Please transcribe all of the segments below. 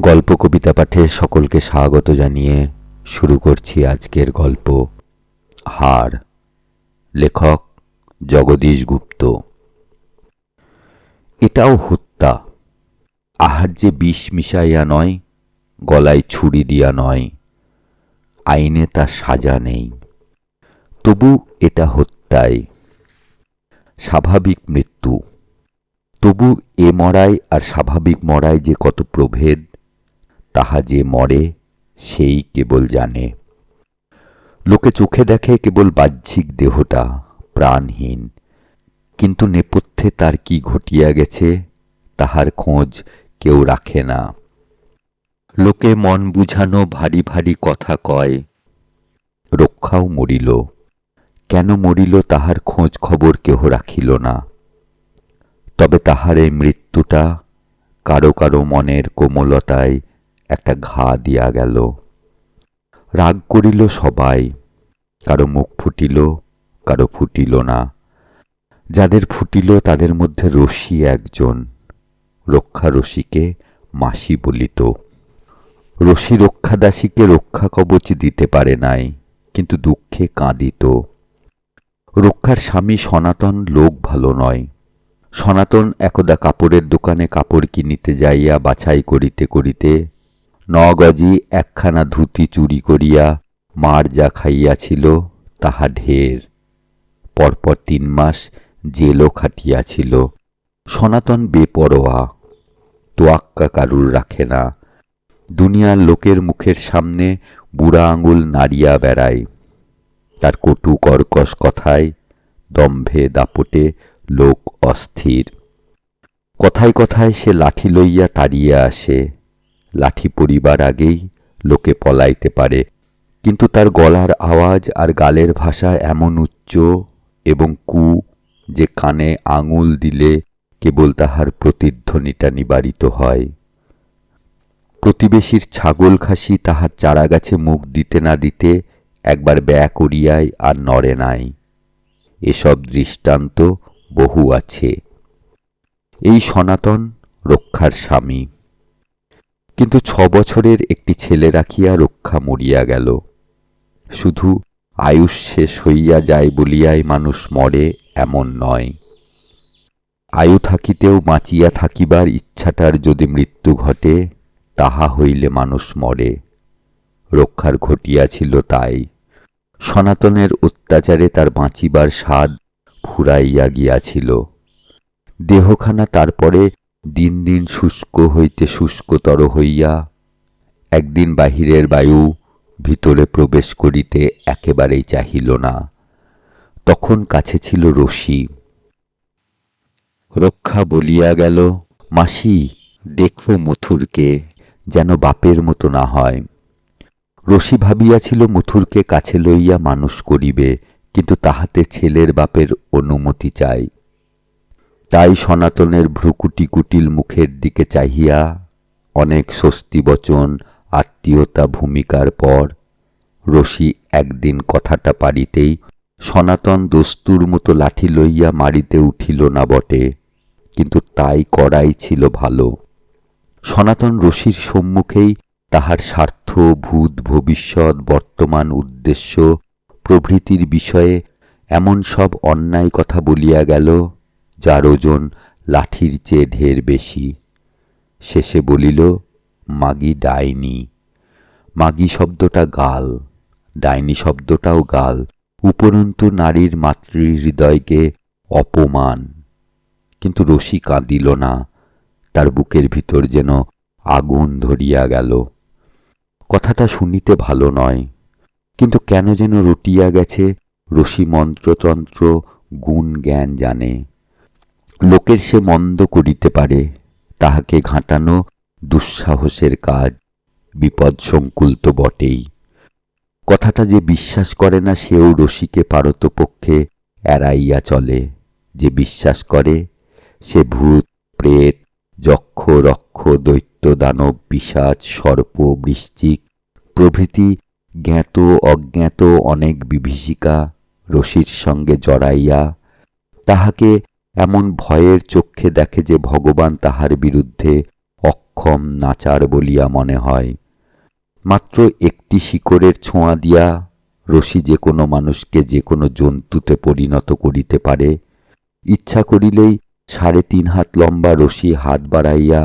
গল্প কবিতা পাঠে সকলকে স্বাগত জানিয়ে শুরু করছি আজকের গল্প। হার। লেখক জগদীশ গুপ্ত। এটাও হত্যা। আহার যে বিষ মিশাইয়া নয়, গলায় ছুরি দিয়া নয়, আইনে তার সাজা নেই। তবু এটা হত্যায়। স্বাভাবিক মৃত্যু। তবু এ মরায় আর স্বাভাবিক মরায় যে কত প্রভেদ তাহা যে মরে, সেই কেবল জানে। লোকে চোখে দেখে কেবল বাহ্যিক দেহটা, প্রাণহীন। কিন্তু নেপথ্যে তার কি ঘটিয়া গেছে, তাহার খোঁজ কেউ রাখে না। লোকে মন বুঝানো ভারী ভারী কথা কয়, রক্ষাও মরিল। কেন মরিল তাহার খোঁজ খবর কেহ রাখিল না। তবে তাহার এই মৃত্যুটা কারও কারও মনের কোমলতায় একটা ঘা দিয়া গেল। রাগ করিল সবাই, কারও মুখ ফুটিল, কারও ফুটিল না। যাদের ফুটিল তাদের মধ্যে রশি একজন রক্ষা রশিকে মাসি বলিত। রশি রক্ষাদাসীকে রক্ষা কবচ দিতে পারে নাই, কিন্তু দুঃখে কাঁদিত। রক্ষার স্বামী সনাতন লোক ভালো নয়। সনাতন একদা কাপড়ের দোকানে কাপড় কিনিতে যাইয়া বাছাই করিতে করিতে নগজি একখানা ধুতি চুরি করিয়া মার যা খাইয়াছিল তাহা ঢের। পরপর তিন মাস জেলও খাটিয়াছিল। সনাতন বেপরোয়া, তোয়াক্কা কারুর রাখে না। দুনিয়ার লোকের মুখের সামনে বুড়া আঙুল নাড়িয়া বেড়ায়। তার কটু কর্কশ কথায় দম্ভে দাপটে লোক অস্থির। কথায় কথায় সে লাঠি লইয়া তাড়িয়ে আসে। লাঠি পড়িবার আগেই লোকে পলাইতে পারে। কিন্তু তার গলার আওয়াজ আর গালের ভাষা এমন উচ্চ এবং কু যে কানে আঙুল দিলে কেবল তাহার প্রতিধ্বনিটা নিবারিত হয়। প্রতিবেশীর ছাগল খাসি তাহার চারাগাছে মুখ দিতে না দিতে একবার ব্যয় করিয়াই আর নড়ে নাই। এসব দৃষ্টান্ত বহু আছে। এই সনাতন রক্ষার স্বামী। কিন্তু ছ বছরের একটি ছেলে রাখিয়া রক্ষা মরিয়া গেল। শুধু আয়ুষ শেষ হইয়া যায় বলিয়াই মানুষ মরে এমন নয়। আয়ু থাকিতেও বাঁচিয়া থাকিবার ইচ্ছাটার যদি মৃত্যু ঘটে, তাহা হইলে মানুষ মরে। রক্ষার ঘটিয়াছিল তাই। সনাতনের অত্যাচারে তার বাঁচিবার স্বাদ ফুরাইয়া গিয়াছিল। দেহখানা তারপরে দিন দিন শুষ্ক হইতে শুষ্কতর হইয়া একদিন বাহিরের বায়ু ভিতরে প্রবেশ করিতে একেবারেই চাহিল না। তখন কাছে ছিল রশি। রক্ষা বলিয়া গেল, মাসি দেখো মথুরকে, যেন বাপের মতো না হয়। রশি ভাবিয়াছিল মথুরকে কাছে লইয়া মানুষ করিবে, কিন্তু তাহাতে ছেলের বাপের অনুমতি চাই। তাই সনাতনের ভ্রুকুটি কুটিল মুখের দিকে চাহিয়া অনেক স্বস্তি বচন আত্মীয়তা ভূমিকার পর রশি একদিন কথাটা পারিতেই সনাতন দস্তুর মতো লাঠি লইয়া মারিতে উঠিল না বটে, কিন্তু তাই করাই ছিল ভালো। সনাতন রশির সম্মুখেই তাহার স্বার্থ, ভূত, ভবিষ্যৎ, বর্তমান উদ্দেশ্য, প্রভৃতির বিষয়ে এমন সব অন্যায় কথা বলিয়া গেল যার ওজন লাঠির চেয়ে ঢের বেশি। শেষে বলিল, মাগি ডাইনি। মাগি শব্দটা গাল, ডাইনি শব্দটাও গাল। উপরন্তু নারীর মাতৃহৃদয়কে অপমান। কিন্তু রশি কাঁদিল না, তার বুকের ভিতর যেন আগুন ধরিয়া গেল। কথাটা শুনিতে ভালো নয়, কিন্তু কেন যেন রটিয়া গেছে রশি মন্ত্রতন্ত্র গুণ জ্ঞান জানে। লোকের সে মন্দ করিতে পারে, তাহাকে ঘাঁটানো দুঃসাহসের কাজ, বিপদ সংকুল তো বটেই। কথাটা যে বিশ্বাস করে না সেও রশিকে পারতপক্ষে এড়াইয়া চলে। যে বিশ্বাস করে, সে ভূত, প্রেত, যক্ষ, রক্ষ, দৈত্য, দানব পিসাচ সর্প, বৃশ্চিক, প্রভৃতি জ্ঞাত, অজ্ঞাত, অনেক বিভীষিকা রশির সঙ্গে জড়াইয়া তাহাকে এমন ভয়ের চক্ষে দেখে যে ভগবান তাহার বিরুদ্ধে অক্ষ অক্ষম, নাচার বলিয়া মনে হয়। মাত্র একটি শিকড়ের ছোঁয়া দিয়া রশি যে কোনো মানুষকে যে কোনো জন্তুতে পরিণত করিতে পারে, ইচ্ছা করিলেই সাড়ে তিন হাত লম্বা রশি হাত বাড়াইয়া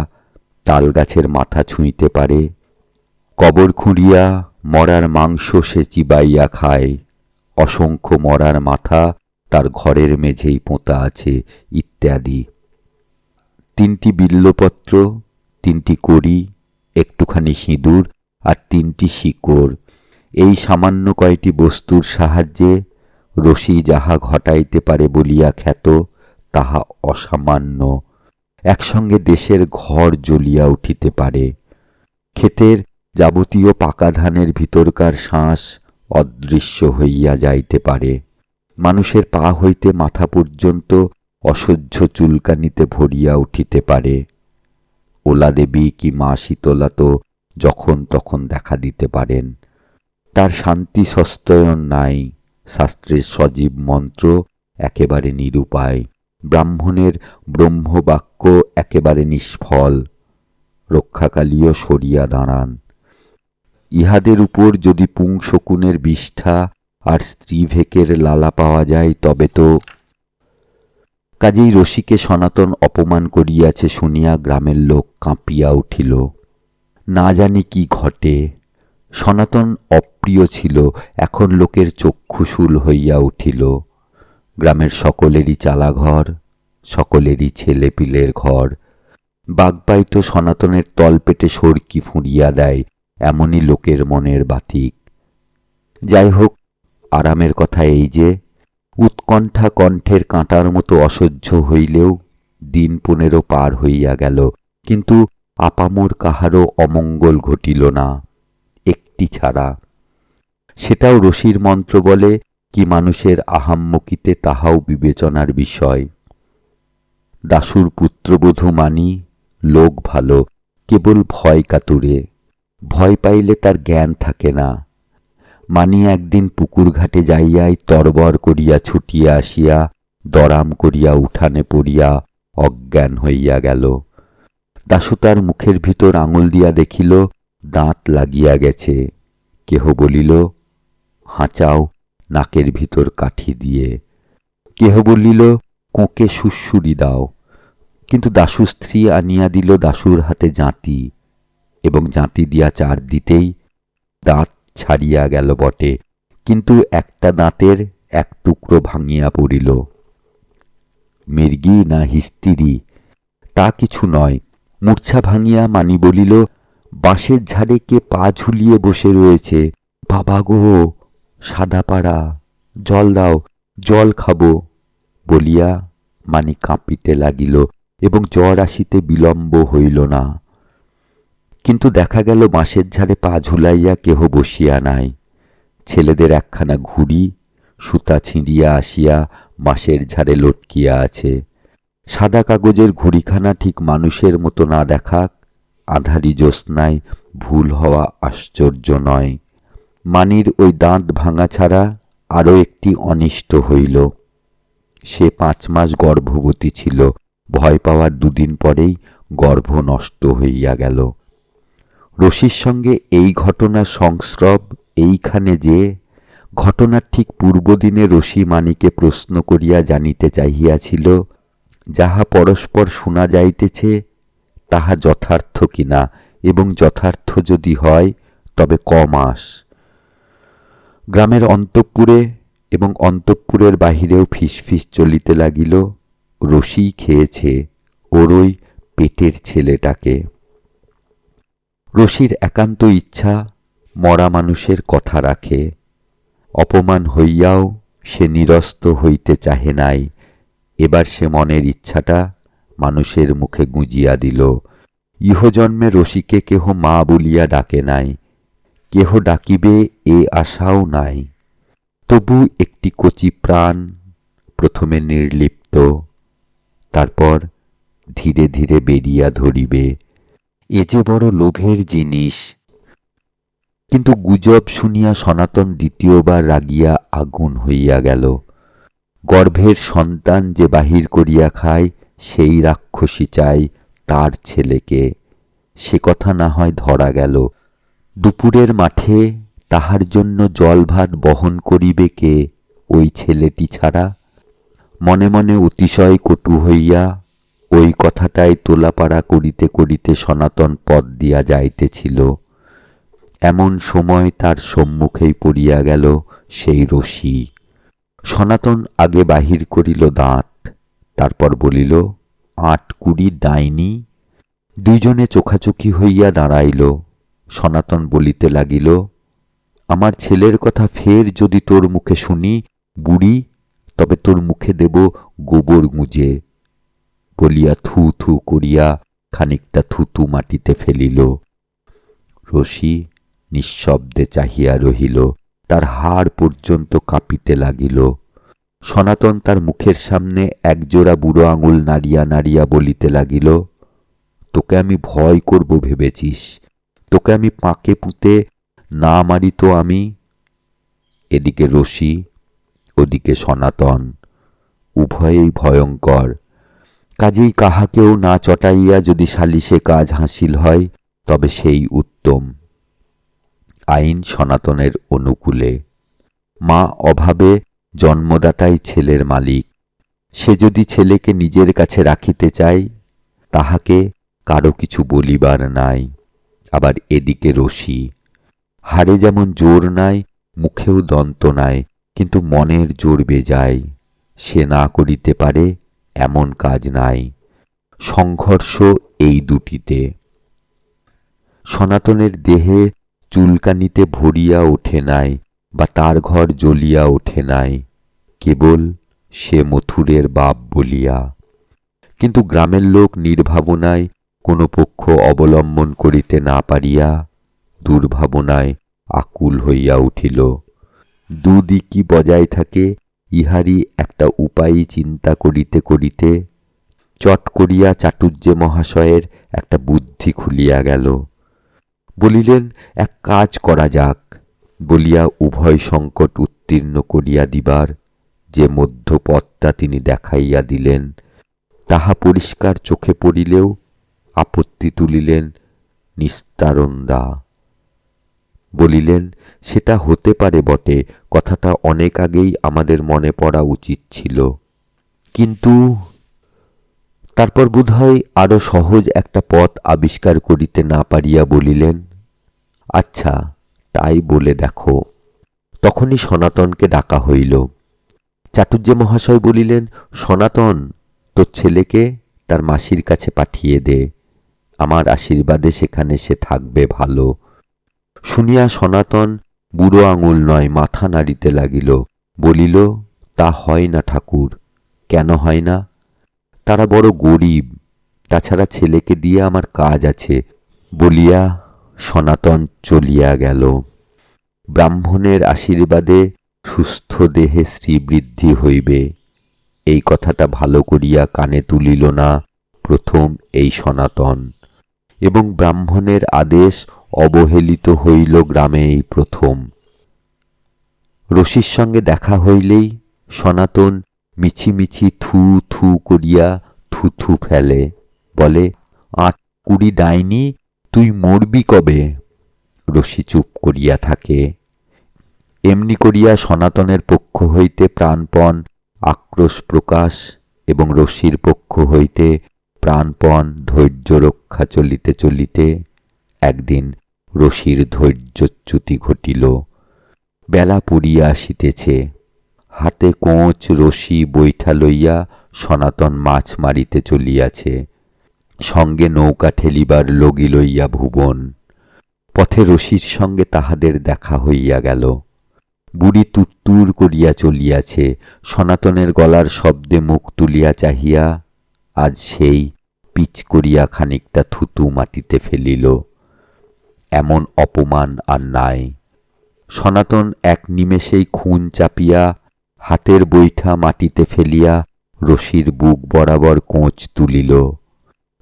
তালগাছের মাথা ছুঁইতে পারে। কবর খুঁড়িয়া মরার মাংস সে চিবাইয়া খায়। অসংখ্য মরার মাথা তার ঘরের মেঝেই পোঁতা আছে ইত্যাদি। তিনটি বিল্লপত্র, তিনটি কড়ি, একটুখানি সিঁদুর আর তিনটি শিকড়। এই সামান্য কয়টি বস্তুর সাহায্যে রশি যাহা ঘটাইতে পারে বলিয়া খ্যাত, তাহা অসামান্য। একসঙ্গে দেশের ঘর জ্বলিয়া উঠিতে পারে। ক্ষেতের যাবতীয় পাকা ধানের ভিতরকার শ্বাস অদৃশ্য হইয়া যাইতে পারে। মানুষের পা হইতে মাথা পর্যন্ত অসহ্য চুলকানিতে ভরিয়া উঠিতে পারে। ওলা দেবী কি মা শীতলা তো যখন তখন দেখা দিতে পারেন। তার শান্তি সস্তয়ন নাই, শাস্ত্রের সজীব মন্ত্র একেবারে নিরুপায়, ব্রাহ্মণের ব্রহ্মবাক্য একেবারে নিষ্ফল, রক্ষাকালীও সরিয়া দাঁড়ান। ইহাদের উপর যদি পুংশকুনের বিষ্ঠা আর স্ত্রীভেকের লালা পাওয়া যায়, তবে তো কাজেই রশিকে সনাতন অপমান করিয়াছে শুনিয়া গ্রামের লোক কাঁপিয়া উঠিল। না জানি কি ঘটে, সনাতন অপ্রিয় ছিল, এখন লোকের চক্ষুশূল হইয়া উঠিল। গ্রামের সকলেরই চালাঘর, সকলেরই ছেলেপিলের ঘর। বাগবাই তো সনাতনের তলপেটে সরকি ফুঁড়িয়া দেয়, এমনই লোকের মনের বাতিক। যাই হোক আরামের কথা এই যে, উৎকণ্ঠা কণ্ঠের কাঁটার মতো অসহ্য হইলেও দিন পনেরো পার হইয়া গেল, কিন্তু আপামোর কাহারও অমঙ্গল ঘটিল না, একটি ছাড়া। সেটাও রশির মন্ত্র বলে, কি মানুষের আহাম্মকিতে তাহাও বিবেচনার বিষয়। দাসুর পুত্রবধূ মানি, লোক ভালো, কেবল ভয় কাতুরে। ভয় পাইলে তার জ্ঞান থাকে না। মানি একদিন পুকুর ঘাটে যাইয়াই তরবর করিয়া ছুটিয়া আসিয়া দরাম করিয়া উঠানে পড়িয়া অজ্ঞান হইয়া গেল। দাশু তার মুখের ভিতর আঙুল দিয়া দেখিল, দাঁত লাগিয়া গেছে। কেহ বলিল, হাঁচাও, নাকের ভিতর কাঠি দিয়ে। কেহ বলিল, কোঁকে সুসুরি দাও। কিন্তু দাশু স্ত্রী আনিয়া দিল দাশুর হাতে জাঁতি এবং জাঁতি দিয়া চার দিতেই দাঁত ছাড়িয়া গেল বটে, কিন্তু একটা দাঁতের এক টুকরো ভাঙিয়া পড়িল। মির্গি না হিস্তিরি, তা কিছু নয়। মূর্ছা ভাঙিয়া মানি বলিল, বাঁশের ঝাড়ে কে পা ঝুলিয়ে বসে রয়েছে? বাবা গো সাদাপাড়া জল দাও, জল খাব। বলিয়া মানি কাঁপিতে লাগিল এবং জ্বর আসিতে বিলম্ব হইল না। কিন্তু দেখা গেল বাঁশের ঝাড়ে পা ঝুলাইয়া কেহ বসিয়া নাই। ছেলেদের একখানা ঘুড়ি, সুতা ছিঁড়িয়া আসিয়া বাঁশের ঝাড়ে লটকিয়া আছে। সাদা কাগজের ঘুড়িখানা ঠিক মানুষের মতো না দেখাক, আধারি জ্যোৎস্নায় ভুল হওয়া আশ্চর্য নয়। মানির ওই দাঁত ভাঙা ছাড়া আরও একটি অনিষ্ট হইল। সে পাঁচ মাস গর্ভবতী ছিল, ভয় পাওয়ার দুদিন পরেই গর্ভ নষ্ট হইয়া গেল। রশির সঙ্গে এই ঘটনার সংস্রব এইখানে যে, ঘটনার ঠিক পূর্বদিনে রশি মানিকে প্রশ্ন করিয়া জানিতে চাহিয়াছিল, যাহা পরস্পর শোনা যাইতেছে, তাহা যথার্থ কিনা এবং যথার্থ যদি হয়, তবে কমাস গ্রামের অন্তঃপুরে এবং অন্তঃপুরের বাহিরেও ফিসফিস চলিতে লাগিল রশি খেয়েছে, ওরই পেটের ছেলেটাকে। রশির একান্ত ইচ্ছা মরা মানুষের কথা রাখে। অপমান হইয়াও সে নিরস্ত হইতে চাহে নাই। এবার সে মনের ইচ্ছাটা মানুষের মুখে গুঁজিয়া দিল। ইহজন্মে রশিকে কেহ মা বলিয়া ডাকে নাই। কেহ ডাকিবে এ আশাও নাই। তবু একটি কচি প্রাণ প্রথমে নির্লিপ্ত, তারপর ধীরে ধীরে বেরিয়া ধরিবে। এ যে বড় লোভের জিনিস। কিন্তু গুজব শুনিয়া সনাতন দ্বিতীয়বার রাগিয়া আগুন হইয়া গেল। গর্ভের সন্তান যে বাহির করিয়া খায়, সেই রাক্ষসী চাই তার ছেলেকে। সে কথা না হয় ধরা গেল। দুপুরের মাঠে তাহার জন্য জল ভাত বহন করিবে কে, ওই ছেলেটি ছাড়া? মনে মনে অতিশয় কটু হইয়া ওই কথাটাই তোলাপাড়া করিতে করিতে সনাতন পথ দিয়া যাইতেছিল। এমন সময় তার সম্মুখেই পড়িয়া গেল সেই রশি। সনাতন আগে বাহির করিল দাঁত, তারপর বলিল, আট কুড়ি ডাইনি? দুইজনে চোখাচোখি হইয়া দাঁড়াইল। সনাতন বলিতে লাগিল, আমার ছেলের কথা ফের যদি তোর মুখে শুনি বুড়ি, তবে তোর মুখে দেব গোবর গুঁজে। বলিয়া থু থু করিয়া খানিকটা থুতু মাটিতে ফেলিল। রশি নিঃশব্দে চাহিয়া রহিল, তার হাড় পর্যন্ত কাঁপিতে লাগিল। সনাতন তার মুখের সামনে একজোড়া বুড়ো আঙুল নাড়িয়া নাড়িয়া বলিতে লাগিল, তোকে আমি ভয় করব ভেবেছিস, তোকে আমি পাকে পুঁতে না মারি তো আমি? এদিকে রশি, ওদিকে সনাতন, উভয়েই ভয়ঙ্কর। কাজেই কাহাকেও না চটাইয়া যদি সালিশে কাজ হাসিল হয়, তবে সেই উত্তম। আইন সনাতনের অনুকূলে। মা অভাবে জন্মদাতাই ছেলের মালিক। সে যদি ছেলেকে নিজের কাছে রাখিতে চায়, তাহাকে কারও কিছু বলিবার নাই, আবার এদিকে রশি হাড়ে যেমন জোর নাই, মুখেও দন্ত নাই, কিন্তু মনের জোর বেজায়। সে না করিতে পারে এমন কাজ নাই। সংঘর্ষ এই দুটিতে। সনাতনের দেহে চুলকানিতে ভরিয়া ওঠে নাই বা তার ঘর জ্বলিয়া ওঠে নাই। কেবল সে মথুরের বাপ বলিয়া। কিন্তু গ্রামের লোক নির্ভাবনায় কোনো পক্ষ অবলম্বন করিতে না পারিয়া দুর্ভাবনায় আকুল হইয়া উঠিল। দুদিকই বজায় থাকে ইহারই একটা উপায়ই চিন্তা করিতে করিতে চট করিয়া চাটুর্যে মহাশয়ের একটা বুদ্ধি খুলিয়া গেল। বলিলেন, এক কাজ করা যাক। বলিয়া উভয় সংকট উত্তীর্ণ করিয়া দিবার যে মধ্যপথটা তিনি দেখাইয়া দিলেন, তাহা পরিষ্কার চোখে পড়িলেও আপত্তি তুলিলেন, নিস্তারন্দা। বলিলেন, সেটা হতে পারে বটে, কথাটা অনেক আগেই আমাদের মনে পড়া উচিত ছিল। কিন্তু তারপর বোধহয় আরও সহজ একটা পথ আবিষ্কার করিতে না পারিয়া বলিলেন আচ্ছা তাই বলে দেখো। তখনই সনাতনকে ডাকা হইল। চাটুর্য মহাশয় বলিলেন, সনাতন, তোর ছেলেকে তার মাসির কাছে পাঠিয়ে দে। আমার আশীর্বাদে সেখানে সে থাকবে ভালো। শুনিয়া সনাতন, বুড়ো আঙুল নয়, মাথা নাড়িতে লাগিল, বলিল, তা হয় না ঠাকুর, কেন হয় না? তারা বড় গরিব, তাছাড়া ছেলেকে দিয়ে আমার কাজ আছে। বলিয়া সনাতন চলিয়া গেল। ব্রাহ্মণের আশীর্বাদে সুস্থ দেহে শ্রীবৃদ্ধি হইবে। এই কথাটা ভালো করিয়া কানে তুলিল না প্রথম এই সনাতন। এবং ব্রাহ্মণের আদেশ অবহেলিত হইল গ্রামে এই প্রথম। রশির সঙ্গে দেখা হইলেই সনাতন মিছিমিছি থু থু করিয়া থু থু ফেলে, বলে, আট কুড়ি ডাইনি, তুই মরবি কবে? রশি চুপ করিয়া থাকে। এমনি করিয়া সনাতনের পক্ষ হইতে প্রাণপণ আক্রোশ প্রকাশ এবং রশ্মির পক্ষ হইতে প্রাণপণ ধৈর্য রক্ষা চলিতে চলিতে একদিন রশির ধৈর্যচ্যুতি ঘটিল। বেলা পড়িয়া আসিতেছে। হাতে কোঁচ রশি বৈঠা লইয়া সনাতন মাছ মারিতে চলিয়াছে। সঙ্গে নৌকা ঠেলিবার লগি লইয়া ভুবন। পথে রশির সঙ্গে তাহাদের দেখা হইয়া গেল। বুড়ি তুত্তুর করিয়া চলিয়াছে। সনাতনের গলার শব্দে মুখ তুলিয়া চাহিয়া আজ সেই পিচ করিয়া খানিকটা থুতু মাটিতে ফেলিল। এমন অপমান আর নাই। সনাতন এক নিমেষেই খুন চাপিয়া, হাতের বৈঠা মাটিতে ফেলিয়া রশির বুক বরাবর কোঁচ তুলিল।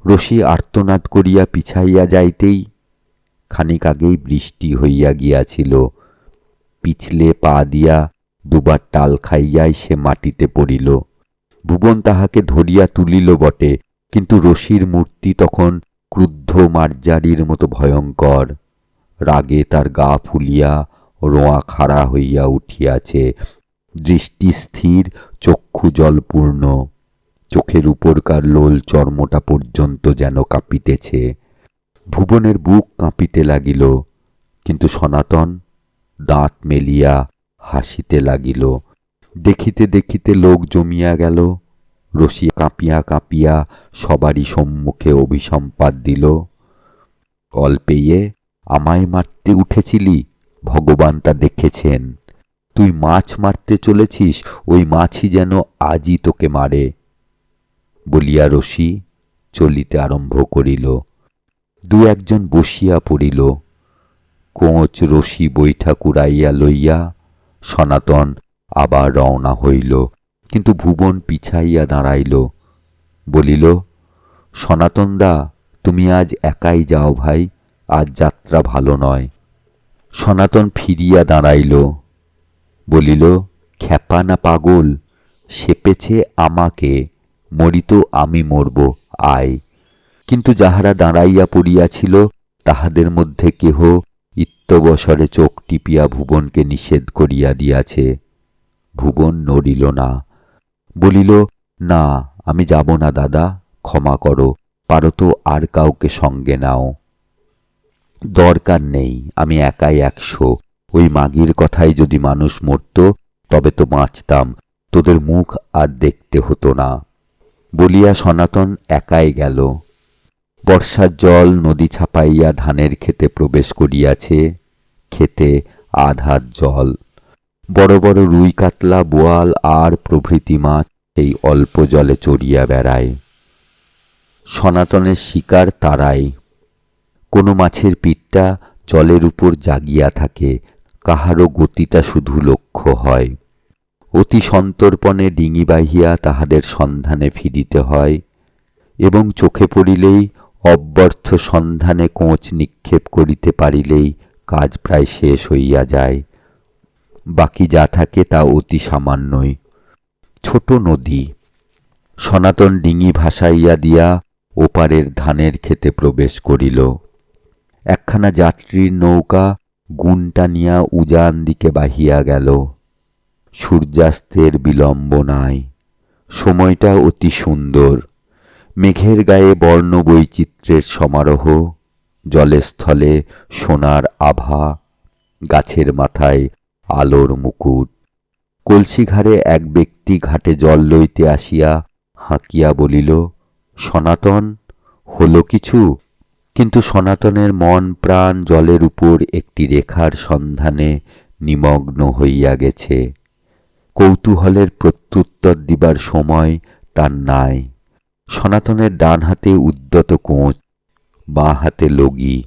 রশি আর্তনাদ করিয়া পিছাইয়া যাইতেই খানিক আগেই বৃষ্টি হইয়া গিয়াছিল। পিছলে পা দিয়া দুবার টাল খাইয়াই সে মাটিতে পড়িল। ভুবন তাহাকে ধরিয়া তুলিল বটে, কিন্তু রশির মূর্তি তখন ক্রুদ্ধ মার্জারির মতো ভয়ঙ্কর। রাগে তার গা ফুলিয়া রোঁয়া খাড়া হইয়া উঠিয়াছে। দৃষ্টি স্থির, চক্ষু জলপূর্ণ। চোখের উপরকার লোল চর্মটা পর্যন্ত যেন কাঁপিতেছে। ভুবনের বুক কাঁপিতে লাগিল, কিন্তু সনাতন দাঁত মেলিয়া হাসিতে লাগিল। দেখিতে দেখিতে লোক জমিয়া গেল রসি কাঁপিয়া কাঁপিয়া সবারই সম্মুখে অভিসম্পাদ দিল। অল্পেয়ে আমায় মারতে উঠেছিলি? ভগবান তা দেখেছেন। তুই মাছ মারতে চলেছিস, ওই মাছই যেন আজই তোকে মারে। বলিয়া রশি চলিতে আরম্ভ করিল। দু একজন বসিয়া পড়িল। কোঁচ রশি বৈঠা কুড়াইয়া লইয়া সনাতন আবার রওনা হইল। কিন্তু ভুবন পিছাইয়া দাঁড়াইল। বলিল সনাতন দা তুমি আজ একাই যাও ভাই। আজ যাত্রা ভালো নয়। সনাতন ফিরিয়া দাঁড়াইল, বলিল, খ্যাপা না পাগল সেপেছে আমাকে মরিত আমি মরব, আয়। কিন্তু যাহারা দাঁড়াইয়া পড়িয়াছিল, তাহাদের মধ্যে কেহ ইত্যবসরে চোখ টিপিয়া ভুবনকে নিষেধ করিয়া দিয়াছে। ভুবন নড়িল না, বলিল, না, আমি যাব না দাদা, ক্ষমা করো, পারো তো আর কাউকে সঙ্গে নাও। দরকার নেই, আমি একাই একশো। ওই মাগির কথাই যদি মানুষ মরত, তবে তো বাঁচতাম, তোদের মুখ আর দেখতে হতো না। বলিয়া সনাতন একাই গেল। বর্ষার জল নদী ছাপাইয়া ধানের ক্ষেতে প্রবেশ করিয়াছে, ক্ষেতে আধার জল। বড় বড় রুই কাতলা, বোয়াল আর প্রভৃতি মাছ এই অল্প জলে চড়িয়া বেড়ায়। সনাতনের শিকার তারাই কোনো মাছের পিঠটা জলের উপর জাগিয়া থাকে, কাহারও গতিটা শুধু লক্ষ্য হয়। অতি সন্তর্পণে ডিঙি বাহিয়া তাহাদের সন্ধানে ফিরিতে হয় এবং চোখে পড়িলেই অব্যর্থ সন্ধানে কোঁচ নিক্ষেপ করিতে পারিলেই কাজ প্রায় শেষ হইয়া যায়। বাকি যা থাকে তা অতি সামান্যই। ছোট নদী। সনাতন ডিঙি ভাসাইয়া দিয়া ওপারের ধানের ক্ষেতে প্রবেশ করিল। একখানা যাত্রীর নৌকা গুণ নিয়া উজান দিকে বাহিয়া গেল। সূর্যাস্তের বিলম্ব নাই। সময়টা অতি সুন্দর। মেঘের গায়ে বর্ণ বৈচিত্র্যের সমারোহ। জলে স্থলে সোনার আভা, গাছের মাথায় আলোর মুকুট। কলসি ঘাড়ে এক ব্যক্তি ঘাটে জল লইতে আসিয়া হাঁকিয়া বলিল, সনাতন, হলো কিছু? কিন্তু সনাতনের মন, প্রাণ, জলের উপর একটি রেখার সন্ধানে নিমগ্ন হইয়া গেছে। কৌতূহলের প্রত্যুত্তর দিবার সময় তার নাই। সনাতনের ডান হাতে উদ্যত কোঁচ, বাঁ হাতে লগি।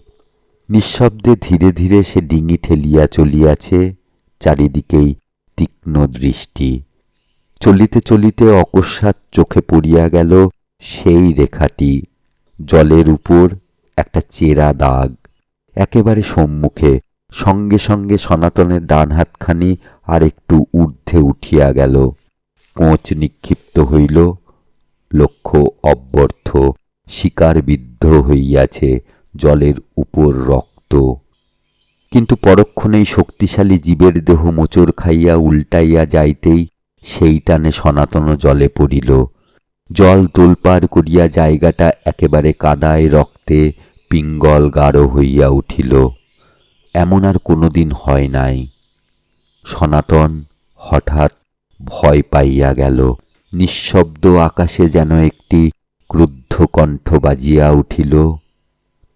নিঃশব্দে ধীরে ধীরে সে ডিঙি ঠেলিয়া চলিয়াছে, চারিদিকেই তীক্ষ্ণ দৃষ্টি। চলিতে চলিতে অকস্মাৎ চোখে পড়িয়া গেল সেই রেখাটি, জলের উপর একটা চেরা দাগ। একেবারে সম্মুখে, সঙ্গে সঙ্গে সনাতনের ডান হাতখানি আর একটু ঊর্ধ্বে উঠিয়া গেল। কোঁচ নিক্ষিপ্ত হইল। লক্ষ্য অব্যর্থ শিকার বিদ্ধ হইয়াছে জলের উপর রক্ত। কিন্তু পরক্ষণেই শক্তিশালী জীবের দেহ মোচড় খাইয়া উল্টাইয়া যাইতেই সেই টানে সনাতন জলে পড়িল। জল তোলপার করিয়া জায়গাটা একেবারে কাদায় রক্তে পিঙ্গল গাঢ় হইয়া উঠিল, এমন আর কোনোদিন হয় নাই। সনাতন হঠাৎ ভয় পাইয়া গেল, নিঃশব্দ আকাশে যেন একটি ক্রুদ্ধ কণ্ঠ বাজিয়া উঠিল,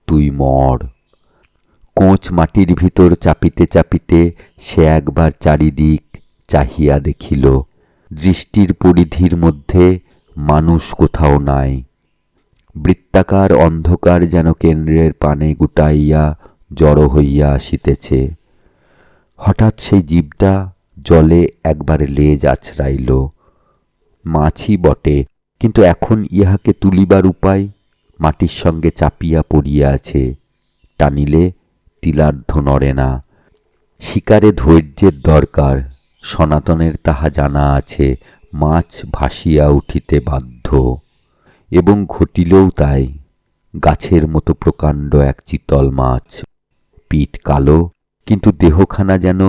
তুই মর। কোঁচ মাটির ভিতর চাপিতে চাপিতে সে একবার চারিদিক চাহিয়া দেখিল, দৃষ্টির পরিধির মধ্যে মানুষ কোথাও নাই। বৃত্তাকার অন্ধকার যেন কেন্দ্রের পানে গুটাইয়া জড়ো হইয়া আসিতেছে। হঠাৎ সেই জীবটা জলে একবার লেজ আছড়াইল। মাছি বটে, কিন্তু এখন ইহাকে তুলিবার উপায় মাটির সঙ্গে চাপিয়া পড়িয়া আছে। টানিলে তিলার্ধ নড়ে না। শিকারে ধৈর্যের দরকার, সনাতনের তাহা জানা আছে, মাছ ভাসিয়া উঠিতে বাধ্য। এবং ঘটিলেও তাই। গাছের মতো প্রকাণ্ড এক চিতল মাছ। পিঠ কালো, কিন্তু দেহখানা যেন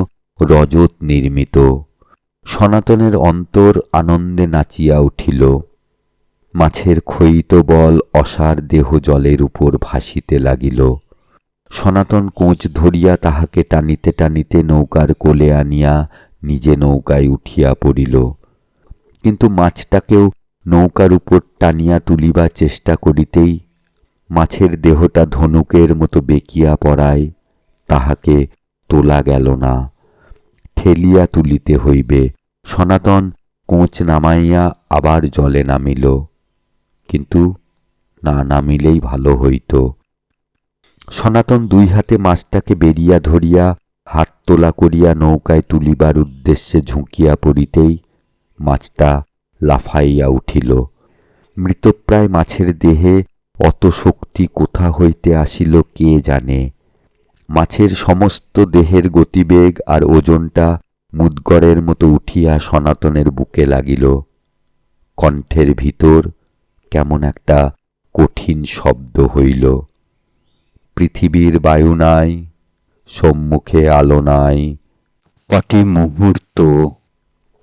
রজত নির্মিত। সনাতনের অন্তর আনন্দে নাচিয়া উঠিল। মাছের ক্ষয়িত বল অসার দেহ জলের উপর ভাসিতে লাগিল। সনাতন কোঁচ ধরিয়া তাহাকে টানিতে টানিতে নৌকার কোলে আনিয়া নিজে নৌকায় উঠিয়া পড়িল। কিন্তু মাছটাকেও নৌকার উপর টানিয়া তুলিবার চেষ্টা করিতেই মাছের দেহটা ধনুকের মতো বেঁকিয়া পড়ায়, তাহাকে তোলা গেল না। ঠেলিয়া তুলিতে হইবে। সনাতন কোঁচ নামাইয়া আবার জলে নামিল। কিন্তু না নামিলেই ভালো হইত। সনাতন দুই হাতে মাছটাকে বেরিয়া ধরিয়া হাত তোলা করিয়া নৌকায় তুলিবার উদ্দেশ্যে ঝুঁকিয়া পড়িতেই মাছটা লাফাইয়া উঠিল। মৃতপ্রায় মাছের দেহে অত শক্তি কোথা হইতে আসিল কে জানে। মাছের সমস্ত দেহের গতিবেগ আর ওজনটা মুদগরের মতো উঠিয়া সনাতনের বুকে লাগিল। কণ্ঠের ভিতর কেমন একটা কঠিন শব্দ হইল। পৃথিবীর বায়ু নাই, সম্মুখে আলো নাই। কটি মুহূর্ত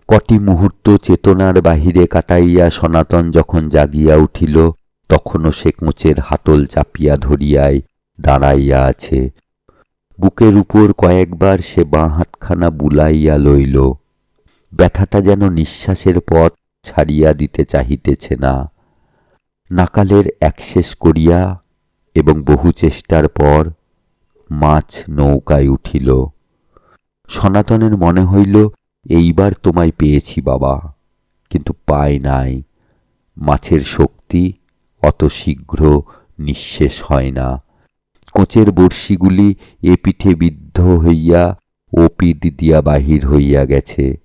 কটি মুহূর্ত চেতনার বাহিরে কাটাইয়া সনাতন যখন জাগিয়া উঠিল, তখনও সে কোঁচের হাতল চাপিয়া ধরিয়ায় দাঁড়াইয়া আছে। বুকের উপর কয়েকবার সে বাঁ হাতখানা বুলাইয়া লইল। ব্যথাটা যেন নিঃশ্বাসের পথ ছাড়িয়া দিতে চাহিতেছে না। নাকালের একশেষ করিয়া এবং বহু চেষ্টার পর মাছ নৌকায় উঠিল। সনাতনের মনে হইল এইবার তোমায় পেয়েছি বাবা, কিন্তু পাই নাই। মাছের শক্তি অত শীঘ্র নিঃশেষ হয় না। কোচের বড়শিগুলি এ পিঠে বিদ্ধ হইয়া ও পিঠ দিয়া বাহির হইয়া গেছে।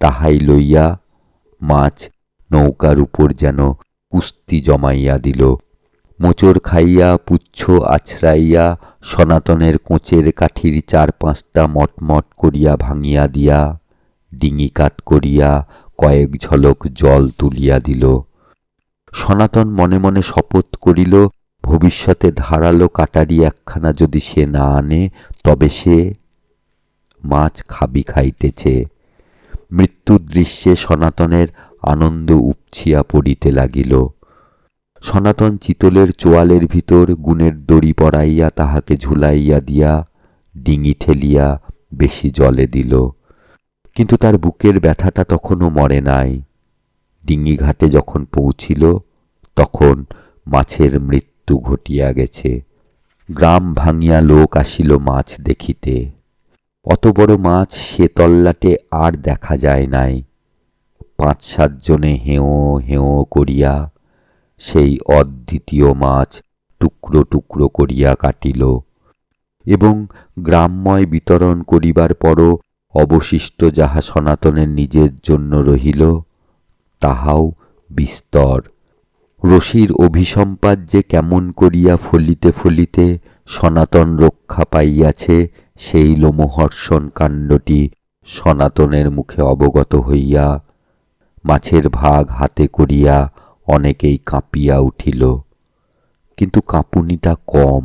তাহাই লইয়া মাছ নৌকার উপর যেন কুস্তি জমাইয়া দিল। মোচড় খাইয়া, পুচ্ছ আছড়াইয়া, সনাতনের কোঁচের কাঠির চার পাঁচটা মটমট করিয়া ভাঙিয়া দিয়া, ডিঙি কাত করিয়া কয়েক ঝলক জল তুলিয়া দিল। সনাতন মনে মনে শপথ করিল, ভবিষ্যতে ধারালো কাটারি একখানা যদি সে না আনে, তবে সে মাছ খাবি খাইতেছে। মৃত্যুর দৃশ্যে সনাতনের আনন্দ উপছিয়া পড়িতে লাগিল। সনাতন চিতলের চোয়ালের ভিতর গুণের দড়ি পড়াইয়া তাহাকে ঝুলাইয়া দিয়া ডিঙি ঠেলিয়া বেশি জলে দিল। কিন্তু তার বুকের ব্যথাটা তখনও মরে নাই। ডিঙি ঘাটে যখন পৌঁছিল, তখন মাছের মৃত্যু ঘটিয়া গেছে। গ্রাম ভাঙিয়া লোক আসিল মাছ দেখিতে। অত বড় মাছ সে তল্লাটে আর দেখা যায় নাই। পাঁচ সাতজনে হেঁও হেঁও করিয়া সেই অদ্বিতীয় মাছ টুকরো টুকরো করিয়া কাটিল এবং গ্রামময় বিতরণ করিবার পরও অবশিষ্ট যাহা সনাতনের নিজের জন্য রহিল, তাহাও বিস্তর। রশির অভিসম্পাদ যে কেমন করিয়া ফলিতে ফলিতে সনাতন রক্ষা পাইয়াছে, সেই লোমহর্ষণ কাণ্ডটি সনাতনের মুখে অবগত হইয়া মাছের ভাগ হাতে করিয়া অনেকেই কাঁপিয়া উঠিল, কিন্তু কাঁপুনিটা কম।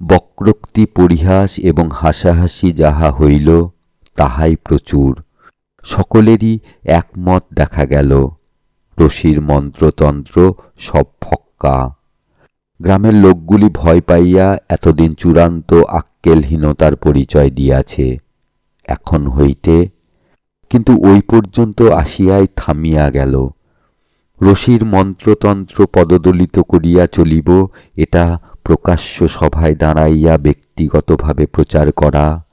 বক্রোক্তি, পরিহাস এবং হাসাহাসি যাহা হইল, তাহাই প্রচুর। সকলেরই একমত দেখা গেল, রশির মন্ত্রতন্ত্র সব ফক্কা। গ্রামের লোকগুলি ভয় পাইয়া এতদিন চূড়ান্ত আক্কেলহীনতার পরিচয় দিয়াছে, এখন হইতে। কিন্তু ওই পর্যন্ত আসিয়াই থামিয়া গেল। রশির মন্ত্রতন্ত্র পদদলিত করিয়া চলিব, এটা প্রকাশ্য সভায় দাঁড়াইয়া ব্যক্তিগতভাবে প্রচার করা।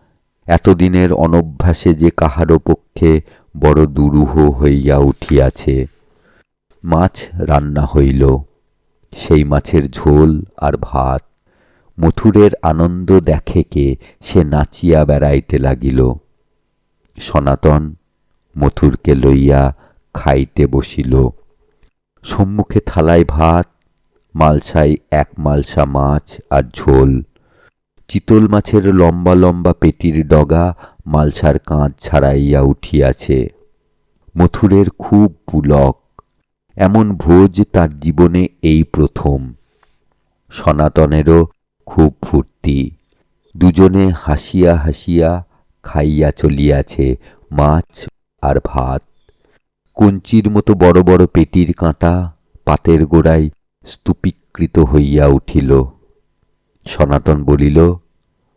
এতদিনের অনভ্যাসে যে কাহারও পক্ষে বড় দুরূহ হইয়া উঠিয়াছে। মাছ রান্না হইল। সেই মাছের ঝোল আর ভাত। মথুরের আনন্দ দেখে কে সে নাচিয়া বেড়াইতে লাগিল। সনাতন মথুরকে লইয়া খাইতে বসিল। সম্মুখে থালায় ভাত, মালসায় এক মালসা মাছ আর ঝোল। চিতল মাছের লম্বা লম্বা পেটির ডগা মালসার কাঁধ ছাড়াইয়া উঠিয়াছে। মথুরের খুব পুলক, এমন ভোজ তার জীবনে এই প্রথম। সনাতনেরও খুব ফুর্তি, দুজনে হাসিয়া হাসিয়া খাইয়া চলিয়াছে মাছ আর ভাত। কঞ্চির মতো বড় বড় পেটির কাঁটা পাতের গোড়ায় স্তূপীকৃত হইয়া উঠিল। সনাতন বলিল,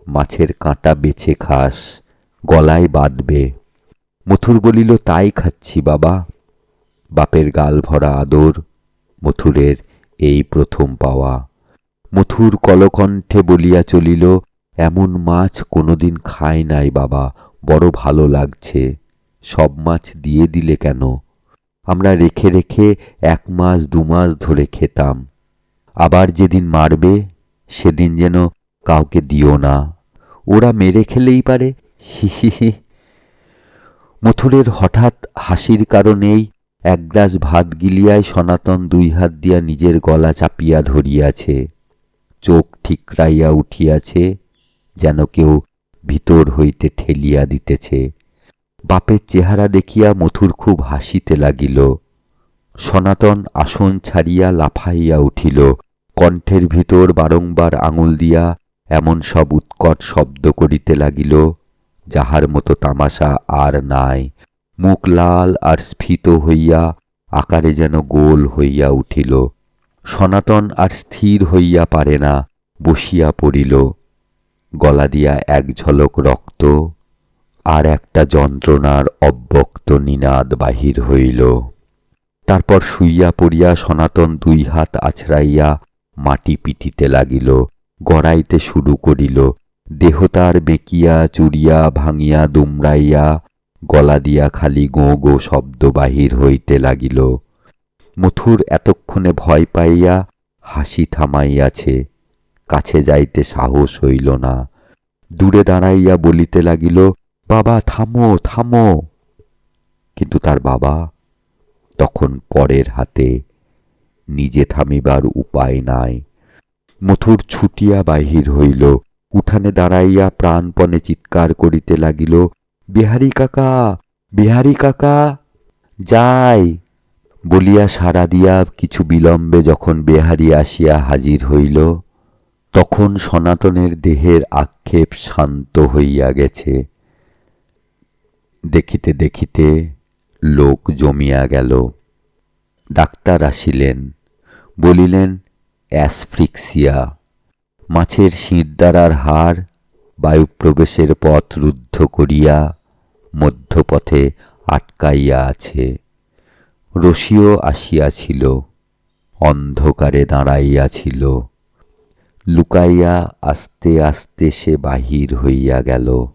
মাছের কাঁটা বেছে খাস, গলায় বাঁধবে। মথুর বলিল, তাই খাচ্ছি বাবা। বাপের গাল ভরা আদর, মথুরের এই প্রথম পাওয়া। মথুর কলকণ্ঠে বলিয়া চলিল, এমন মাছ কোনোদিন খায় নাই বাবা, বড় ভালো লাগছে। সব মাছ দিয়ে দিলে কেন? আমরা রেখে রেখে এক মাস, দু মাস ধরে খেতাম। আবার যেদিন মারবে, সেদিন যেন কাউকে দিও না। ওরা মেরে খেলেই পারে। হি হি হি। মথুরের হঠাৎ হাসির কারণেই এক গ্লাস ভাত গিলিয়ায় সনাতন দুই হাত দিয়া নিজের গলা চাপিয়া ধরিয়াছে। চোখ ঠিকরাইয়া উঠিয়াছে, যেন কেউ ভিতর হইতে ঠেলিয়া দিতেছে। বাপের চেহারা দেখিয়া মথুর খুব হাসিতে লাগিল। সনাতন আসন ছাড়িয়া লাফাইয়া উঠিল, কণ্ঠের ভিতর বারংবার আঙুল দিয়া এমন সব উৎকট শব্দ করিতে লাগিল, যাহার মতো তামাশা আর নাই। মুখ লাল আর স্ফীত হইয়া আকারে যেন গোল হইয়া উঠিল। সনাতন আর স্থির হইয়া পারে না, বসিয়া পড়িল। গলা দিয়া এক ঝলক রক্ত আর একটা যন্ত্রণার অব্যক্ত নিনাদ বাহির হইল। তারপর শুইয়া পড়িয়া সনাতন দুই হাত আছড়াইয়া মাটি পিটিতে লাগিল, গড়াইতে শুরু করিল দেহ তার বেঁকিয়া, চুরিয়া, ভাঙিয়া, দুমড়াইয়া, গলা দিয়া খালি গো গো শব্দ বাহির হইতে লাগিল। মথুর এতক্ষণে ভয় পাইয়া হাসি থামাইয়াছে, কাছে যাইতে সাহস হইল না। দূরে দাঁড়াইয়া বলিতে লাগিল বাবা, থামো থামো। কিন্তু তার বাবা তখন পরের হাতে নিজে থামিবার উপায় নাই। মথুর ছুটিয়া বাহির হইল, উঠানে দাঁড়াইয়া প্রাণপণে চিৎকার করিতে লাগিল, বিহারী কাকা বিহারী কাকা, যাই। বলিয়া সাড়া দিয়া কিছু বিলম্বে যখন বেহারি আসিয়া হাজির হইল, তখন সনাতনের দেহের আক্ষেপ শান্ত হইয়া গেছে। দেখিতে দেখিতে লোক জমিয়া গেল। ডাক্তার আসিলেন, বলিলেন, অ্যাসফ্রিক্সিয়া, মাছের শিরদাঁড়ার হাড় বায়ুপ্রবেশের পথ রুদ্ধ করিয়া মধ্যপথে আটকাইয়া আছে। রশিও আসিয়াছিল, অন্ধকারে দাঁড়াইয়াছিল লুকাইয়া আস্তে আস্তে সে বাহির হইয়া গেল।